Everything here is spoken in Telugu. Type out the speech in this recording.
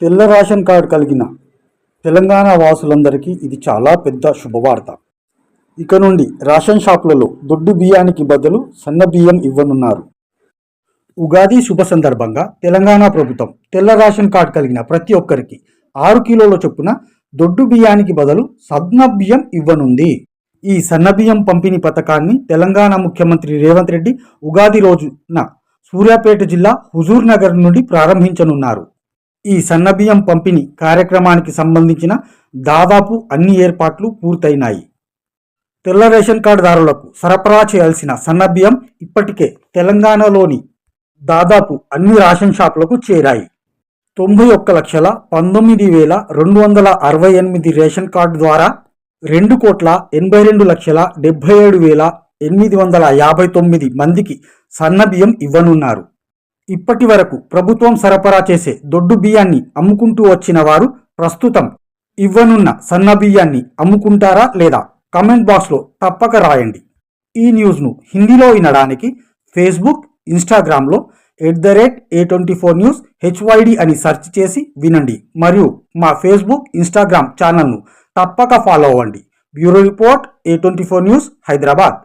తెల్ల రేషన్ కార్డు కలిగిన తెలంగాణ వాసులందరికీ ఇది చాలా పెద్ద శుభవార్త. ఇక నుండి రేషన్ షాపులలో దొడ్డు బియ్యానికి బదులు సన్న బియ్యం ఇవ్వనున్నారు. ఉగాది శుభ సందర్భంగా తెలంగాణ ప్రభుత్వం తెల్ల రేషన్ కార్డు కలిగిన ప్రతి ఒక్కరికి ఆరు కిలోల చొప్పున దొడ్డు బియ్యానికి బదులు సన్న బియ్యం ఇవ్వనుంది. ఈ సన్న బియ్యం పంపిణీ పథకాన్ని తెలంగాణ ముఖ్యమంత్రి రేవంత్ రెడ్డి ఉగాది రోజున సూర్యాపేట జిల్లా హుజూర్ నగర్ నుండి ప్రారంభించనున్నారు. ఈ సన్న బియ్యం పంపిణీ కార్యక్రమానికి సంబంధించిన దాదాపు అన్ని ఏర్పాట్లు పూర్తయినాయి. తెల్ల రేషన్ కార్డుదారులకు సరఫరా చేయాల్సిన సన్న బియ్యం ఇప్పటికే తెలంగాణలోని దాదాపు అన్ని రేషన్ షాపులకు చేరాయి. తొంభై ఒక్క లక్షల పంతొమ్మిది వేల రెండు వందల అరవై ఎనిమిది రేషన్ కార్డు ద్వారా రెండు కోట్ల ఎనభై రెండు లక్షల డెబ్బై ఏడు వేల ఎనిమిది వందల యాభై తొమ్మిది మందికి సన్న బియ్యం ఇవ్వనున్నారు. ఇప్పటి వరకు ప్రభుత్వం సరఫరా చేసే దొడ్డు బియ్యాన్ని అమ్ముకుంటూ వచ్చిన వారు ప్రస్తుతం ఇవ్వనున్న సన్న బియ్యాన్ని అమ్ముకుంటారా లేదా కమెంట్ బాక్స్లో తప్పక రాయండి. ఈ న్యూస్ను హిందీలో వినడానికి ఫేస్బుక్ ఇన్స్టాగ్రామ్లో at the rate A twenty four news HYD అని సెర్చ్ చేసి వినండి. మరియు మా ఫేస్బుక్ ఇన్స్టాగ్రామ్ ఛానల్ను తప్పక ఫాలో అవ్వండి. Bureau report A twenty four news Hyderabad.